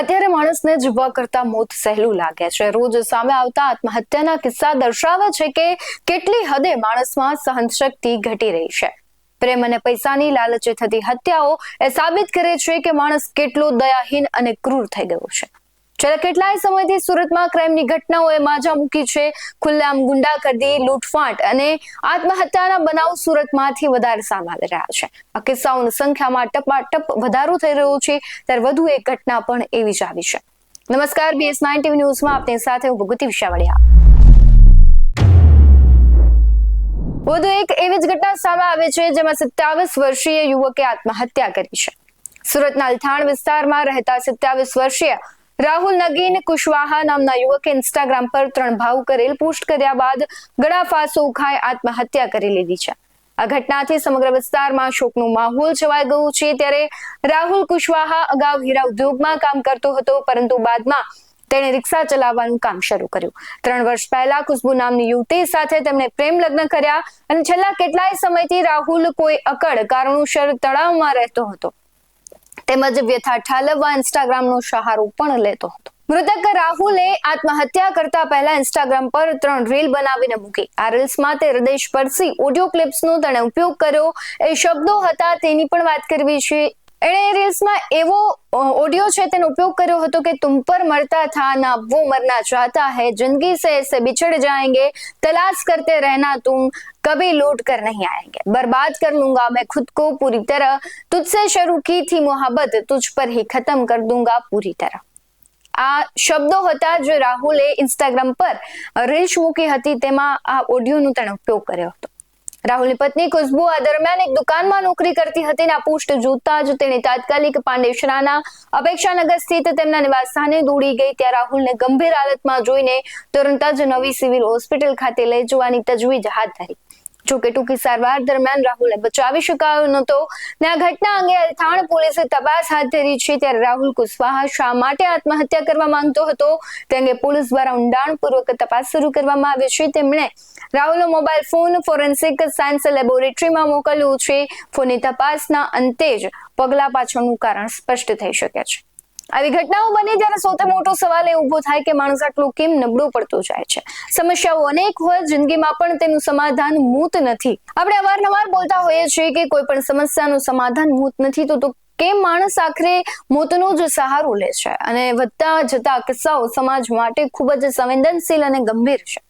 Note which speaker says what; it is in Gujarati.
Speaker 1: અત્યારે માણસને જીવવા કરતા મોત સહેલું લાગે છે. રોજ સામે આવતા આત્મહત્યાના કિસ્સા દર્શાવે છે કે કેટલી હદે માણસમાં સહનશક્તિ ઘટી રહી છે. પ્રેમ અને પૈસાની લાલચે થતી હત્યાઓ એ સાબિત કરે છે કે માણસ કેટલો દયાહીન અને ક્રૂર થઈ ગયો છે. છેલ્લા કેટલાય સમયથી સુરતમાં ક્રાઇમની ઘટનાઓએ માજા મૂકી છે. ખુલ્લામ ગુંડાગર્દી, લૂંટફાટ અને આત્મહત્યાના બનાવ સુરતમાંથી વધારે સામે રહ્યા છે. આ કિસ્સાઓની સંખ્યામાં ટપાટપ વધારો થઈ રહ્યો છે. ત્યારે વધુ એક ઘટના પણ એવી જ આવી છે. નમસ્કાર બીએસ નાઇન ટીવી ન્યૂઝમાં આપની સાથે હું ભગવતી વિશાવડિયા. વધુ એક એવી જ ઘટના સામે આવે છે જેમાં સત્યાવીસ વર્ષીય યુવકે આત્મહત્યા કરી છે. સુરતના અલથાણ વિસ્તારમાં રહેતા સત્યાવીસ વર્ષીય રાહુલ નગીન કુશવાહા નામના યુવકે ઇન્સ્ટાગ્રામ પર ત્રણ ભાવ કરેલ પોસ્ટ કર્યા બાદ ગળા ફાંસો ખાઈ આત્મહત્યા કરી લીધી છે. આ ઘટનાથી સમગ્ર વિસ્તારમાં શોકનું માહોલ છવાઈ ગયું છે. ત્યારે રાહુલ કુશવાહા અગાઉ હીરા ઉદ્યોગમાં કામ કરતો હતો, પરંતુ બાદમાં તેણે રિક્ષા ચલાવવાનું કામ શરૂ કર્યું. ત્રણ વર્ષ પહેલા ખુશ્બુ નામની યુવતી સાથે તેમણે પ્રેમ લગ્ન કર્યા અને છેલ્લા કેટલાય સમયથી રાહુલ કોઈ અકડ કારણોસર તળાવમાં રહેતો હતો. તેમજ વ્યથા ઠાલવવા ઇન્સ્ટાગ્રામનો સહારો પણ લેતો હતો. મૃતક રાહુલે આત્મહત્યા કરતા પહેલા ઇન્સ્ટાગ્રામ પર ત્રણ રીલ બનાવીને મૂકી. આ રીલ્સમાં તે હૃદય સ્પર્શી ઓડિયો ક્લિપ્સનો તેણે ઉપયોગ કર્યો. એ શબ્દો હતા તેની પણ વાત કરવી છે. એણે રીલ્સમાં એવો ઓડિયો છે તેનો ઉપયોગ કર્યો હતો કે તુમ પર મરતા થા ના वो मरना चाहता है जिंदगी से ऐसे बिछड़ जाएंगे तलाश करते रहना तुम कभी लौट कर नहीं आएंगे बर्बाद कर लूंगा मैं खुद को पूरी तरह तुझसे शुरू की थी मोहब्बत तुझ पर ही खत्म कर दूंगा पूरी तरह આ શબ્દો હતા જે રાહુલે ઇન્સ્ટાગ્રામ પર રીલ્સ મૂકી હતી તેમાં આ ઓડિયોનો તેણે ઉપયોગ કર્યો હતો રાહુલની પત્ની ખુશ્બુ આ દરમિયાન એક દુકાનમાં નોકરી કરતી હતી અને આ પોસ્ટ જોતા જ તેણે તાત્કાલિક પાંડેસરાના અપેક્ષાનગર સ્થિત તેમના નિવાસસ્થાને દોડી ગઈ ત્યાં રાહુલને ગંભીર હાલતમાં જોઈને તુરંત જ નવી સિવિલ હોસ્પિટલ ખાતે લઈ જવાની તજવીજ હાથ ધરી. જોકે ટૂંકી સારવાર દરમિયાન રાહુલને બચાવી શકાયો નહોતો ને આ ઘટના અંગે અલથાણ પોલીસે તપાસ હાથ ધરી છે ત્યારે રાહુલ કુશવાહા શા માટે આત્મહત્યા કરવા માંગતો હતો? તે અંગે પોલીસ દ્વારા ઊંડાણપૂર્વક તપાસ શરૂ કરવામાં આવી છે. તેમણે રાહુલનો મોબાઈલ ફોન ફોરેન્સિક સાયન્સ લેબોરેટરીમાં મોકલ્યો છે. ફોનની તપાસના અંતે જ પગલા પાછળનું કારણ સ્પષ્ટ થઈ શકે છે. આવી ઘટનાઓ બની ત્યારે સૌથી મોટો સવાલ એ ઊભો થાય કે માણસ આટલું કેમ નબળું પડતું જાય છે? સમસ્યાઓ અનેક હોય, જિંદગીમાં પણ તેનું સમાધાન મૂત નથી. આપણે અવારનવાર બોલતા હોઈએ છીએ કે કોઈ પણ સમસ્યાનું સમાધાન મૂત નથી તો કેમ માણસ આખરે મોતનો જ સહારો લે છે? અને વધતા જતા કિસ્સાઓ સમાજ માટે ખૂબ જ સંવેદનશીલ અને ગંભીર છે.